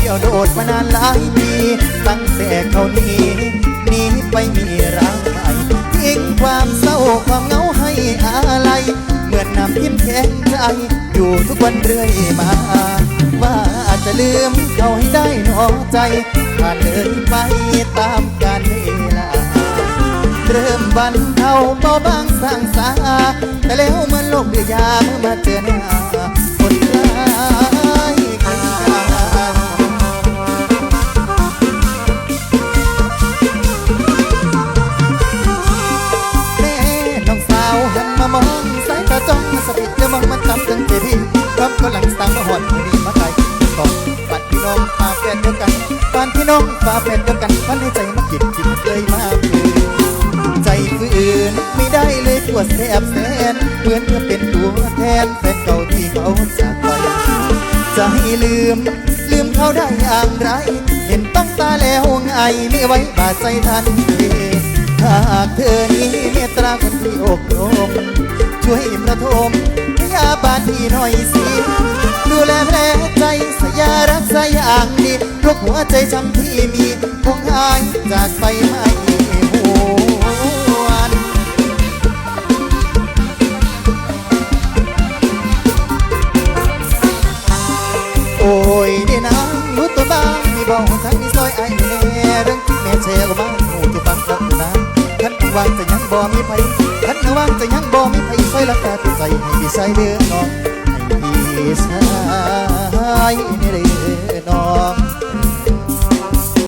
ดียวโดดมานานหลายปีตั้งแต่เขานี้หนีไปมีรักใหม่ทิ้งความเศร้าความเหงาให้อะไร เหมือนน้ำทิ่มแข็งใจอยู่ทุกวันเรื่อยมา ว่าจะลืมเขาให้ได้หนอใจผ่านเลยไปตามกาลเวลาเริ่มบันเทาเบาบางสร้างสาแต่แล้วเหมันโลกเดือยาเมื่อมาเจอหน้า ก็หลังสตางมาหอดมือนี้มาไกลบอกปัดพี่น้องฝาแฝดเดียวกันปานพี่น้องฝาแฝดเดียวกันพันให้ใจมากินกินเลยมาเพื่อใจฝืนไม่ได้เลยปวดแสบแสนเหมือนเธอเป็นตัวแทนแฟนเก่าที่เขาจากไปจะให้ลืม ลืมเขาได้อย่างไร เห็นต้องตาแล้วไงไม่ไว้บาดใจทันทีหากเธอนี้เมตตาคนที่อกลมช่วยประทมพยาบาลที่หน่อยสิ แลแผลใจสยารักษาอย่างดีทุกหัวใจช้ำที่มีคงหายจากไปไม่โอ้ยนี่นางรู้ตัวบ้างมีบอกทั้งมีซอยไอ้แน่เรื่องที่แม่แชร์ก็บ้างหูจะฟังสักนะขันวางจะยังบ่มีไผขันวางจะยังบ่มีไผซอยละกาตัวใจให้พี่ชายเดือดน้อง สายเลย